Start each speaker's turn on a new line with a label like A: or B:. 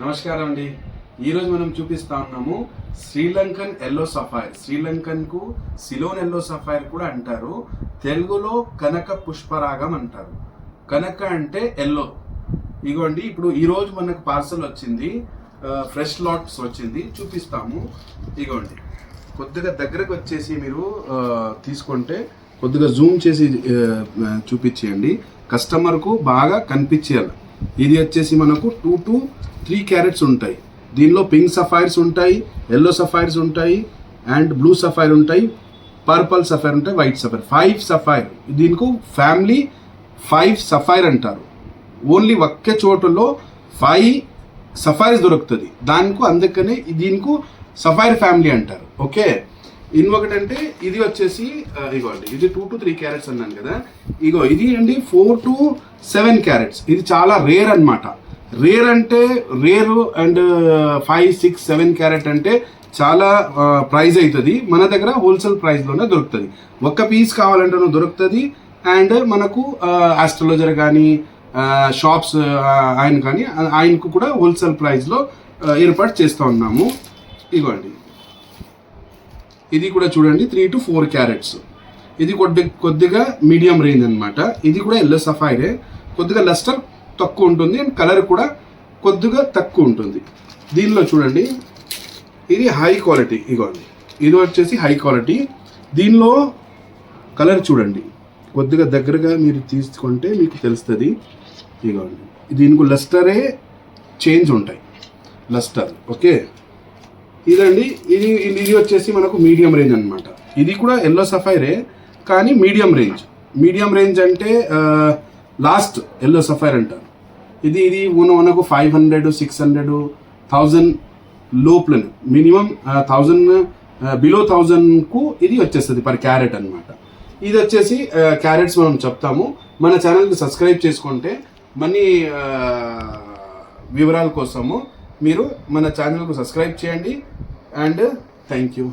A: నమస్కారం అండి ఈరోజు మనం చూపిస్తా ఉన్నాము శ్రీలంకన్ ఎల్లో సఫైర్. శ్రీలంకన్కు సిలోన్ ఎల్లో సఫైర్ కూడా అంటారు. తెలుగులో కనక పుష్పరాగం అంటారు. కనక అంటే ఎల్లో. ఇగోండి ఇప్పుడు ఈరోజు మనకు పార్సల్ వచ్చింది. ఫ్రెష్ లాట్స్ వచ్చింది. చూపిస్తాము. ఇగోండి. కొద్దిగా దగ్గరకు వచ్చేసి మీరు తీసుకుంటే కొద్దిగా జూమ్ చేసి చూపించేయండి. కస్టమర్కు బాగా కనిపించేయాలి. ఇది వచ్చేసి మనకు టూ టు త్రీ క్యారెట్స్ ఉంటాయి. దీనిలో పింక్ సఫైర్స్ ఉంటాయి ఎల్లో సఫైర్స్ ఉంటాయి అండ్ బ్లూ సఫైర్ ఉంటాయి పర్పల్ సఫైర్ ఉంటాయి వైట్ సఫైర్. Five sapphire. దీనికి ఫ్యామిలీ ఫైవ్ సఫైర్ అంటారు. ఓన్లీ ఒకే చోటులో ఫైవ్ సఫైర్స్ దొరుకుతుంది. దానికి అందుకనే దీనికి సఫైర్ ఫ్యామిలీ అంటారు. ఓకే? ఇంకొకటంటే ఇది వచ్చేసి ఆ, ఇగోండి. ఇది టూ టు త్రీ క్యారెట్స్ అన్నాను కదా. ఇగో ఇది అండి ఫోర్ టు సెవెన్ క్యారెట్స్. ఇది చాలా రేర్ అన్నమాట. రేర్ అంటే rare and five six seven carat అంటే చాలా uh, ప్రైస్ అవుతుంది మన దగ్గర హోల్సేల్ ప్రైస్లోనే దొరుకుతుంది. ఒక్క పీస్ కావాలంటేనూ దొరుకుతుంది. అండ్ మనకు ఆస్ట్రాలజర్ కానీ షాప్స్ ఆయన కానీ ఆయనకు కూడా హోల్సేల్ ప్రైస్లో uh, ఏర్పాటు చేస్తూ ఉన్నాము. ఇదిగోండి ఇది కూడా చూడండి త్రీ టు ఫోర్ క్యారెట్స్ ఇది కొద్ది కొద్దిగా మీడియం రేంజ్ అనమాట ఇది కూడా ఎల్లో సఫైరే కొద్దిగా లస్టర్ తక్కువ ఉంటుంది అండ్ కలర్ కూడా కొద్దిగా తక్కువ ఉంటుంది. దీనిలో చూడండి ఇది హై క్వాలిటీ ఇగోండి ఇది వచ్చేసి హై క్వాలిటీ దీనిలో కలర్ చూడండి. కొద్దిగా దగ్గరగా మీరు తీసుకుంటే మీకు తెలుస్తుంది. ఇగోండి దీనికి లస్టరే చేంజ్ ఉంటాయి. Lustre okay? ఇదండి ఇది ఇది వచ్చేసి మనకు మీడియం రేంజ్ అనమాట ఇది కూడా ఎల్లో సఫైరే కానీ మీడియం రేంజ్ మీడియం రేంజ్ అంటే లాస్ట్ ఎల్లో సఫైర్ అంటారు. ఇది ఇది మనకు five hundred six hundred thousand లోపల మినిమం థౌజండ్ బిలో థౌజండ్కు ఇది వచ్చేస్తుంది పర్ క్యారెట్ అనమాట ఇది వచ్చేసి క్యారెట్స్ మనం చెప్తాము. మన ఛానల్కి సబ్స్క్రైబ్ చేసుకుంటే మనీ వివరాల కోసము మీరు మన ఛానల్కు సబ్స్క్రైబ్ చేయండి. And thank you